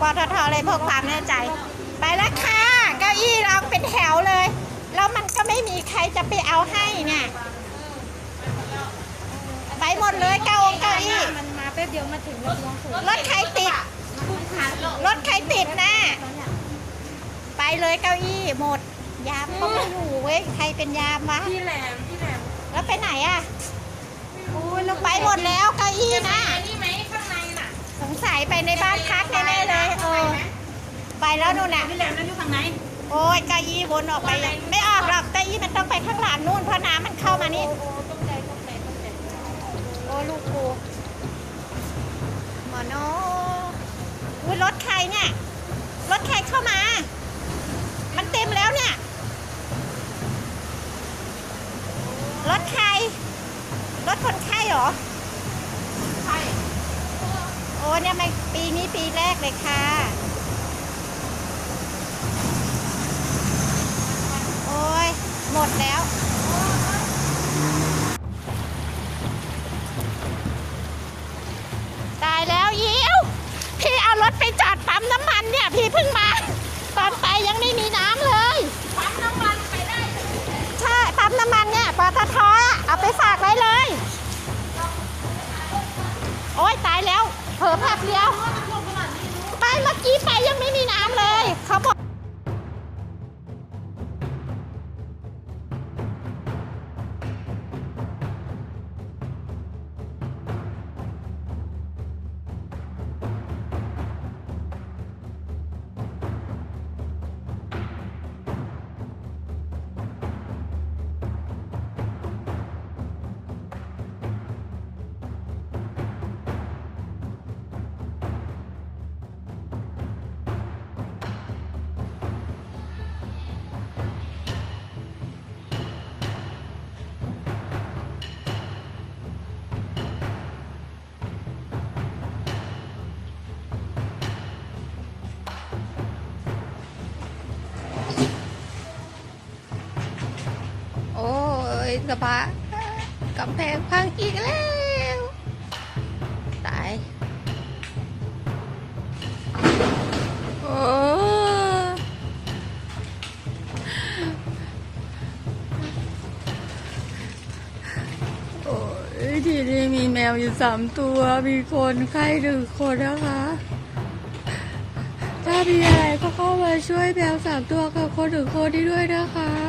ปตทเลยพวกความแน่ใจ ไปแล้วค่ะเก้าอี้เราเป็นแถวเลย แล้วมันก็ไม่มีใครจะไปเอาให้เนี่ยไปหมดเลยเก้าองค์เก้าอี้มันมาแป๊บเดียวมาถึงแล้วลองสูงรถใครติดรถใครติดนะไปเลยเก้าอี้หมด ยามก็ไม่อยู่เว้ยใครเป็นยามวะพี่แหลมพี่แหลมแล้วไปไหนอะโอ้ยแล้วไปหมดแล้วเก้าอี้นะ งสัยไปในบ้านพักแน่ๆเลยเออไปแล้วนู่นน่ะพี่แหลมนั่นอยู่ข้างในโอ้ยเก้าอี้วนออกไปยังไม่ออกหรอกเก้าอี้มันต้องไปข้างหลังนู่นเพราะน้ำมันเข้ามานี่โอ้ต้องใจต้องใจต้องใจโอ้ลูกกูหมอโนอุ้ยรถใครเนี่ยรถใครเข้ามา มันเต็มแล้วเนี่ยรถใครรถคนไข้เหรอใช่ โอ้เนี่ยมันปีนี้ปีแรกเลยค่ะ โอ้ย หมดแล้วตายแล้วยิวพี่เอารถไปจอดปั๊มน้ำมันเนี่ย พี่เพิ่งมา ตอนไปยังไม่มีน้ำเลย ปั๊มน้ำมันไปได้ ใช่ ปั๊มน้ำมันเนี่ยปตทอเอาไปฝากไว้เลย โอ้ยตายแล้ว เผลอแป๊บเดียว ไปเมื่อกี้ไปยังไม่มีน้ ยสภากำแพงพังอีกแล้ว ตายโอ้โอ้ที่นี่มีแมวอยู่สามตัว มีคนไข้หนึ่งคนนะคะ ถ้ามีอะไรก็เข้ามาช่วยแมวสามตัวกับคนหนึ่งคนนี้ด้วยนะคะ